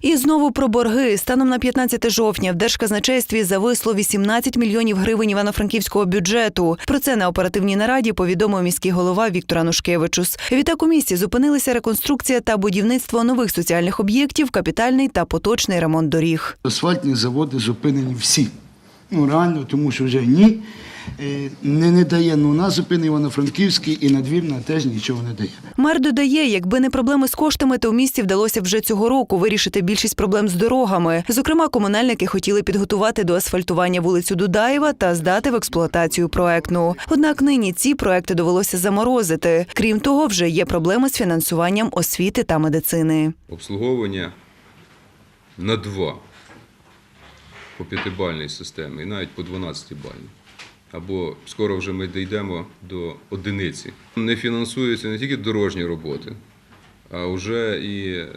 І знову про борги. Станом на 15 жовтня в Держказначействі зависло 18 мільйонів гривень івано-франківського бюджету. Про це на оперативній нараді повідомив міський голова Віктор Анушкевичус. Відтак у місті зупинилися реконструкція та будівництво нових соціальних об'єктів, капітальний та поточний ремонт доріг. Асфальтні заводи зупинені всі. Ну реально, тому що вже ні. Е, Не, не дає ну на зупини Івано-Франківський і надвірна теж нічого не дає. Мер додає, якби не проблеми з коштами, то в місті вдалося вже цього року вирішити більшість проблем з дорогами. Зокрема, комунальники хотіли підготувати до асфальтування вулицю Дудаєва та здати в експлуатацію проектну. Однак нині ці проекти довелося заморозити. Крім того, вже є проблеми з фінансуванням освіти та медицини. обслуговування на 2 по п'ятибальній системі і навіть по 12 бальній. Або скоро вже ми дійдемо до одиниці. Не фінансуються не тільки дорожні роботи, а вже і е,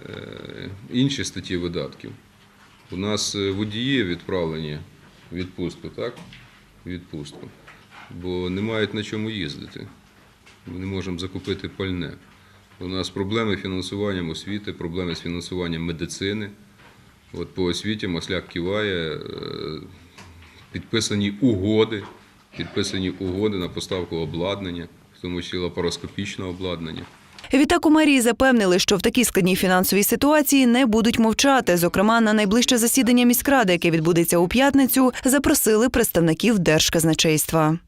інші статті видатків. У нас е, водії відправлені в відпустку, так? Відпустку. Бо не мають на чому їздити. Ми не можемо закупити пальне. У нас проблеми з фінансуванням освіти, проблеми з фінансуванням медицини. От по освіті Масляк киває, е, підписані угоди, підписані угоди на поставку обладнання, в тому числі лапароскопічного обладнання. Відтак у мерії запевнили, що в такій складній фінансовій ситуації не будуть мовчати. Зокрема, на найближче засідання міськради, яке відбудеться у п'ятницю, запросили представників держказначейства.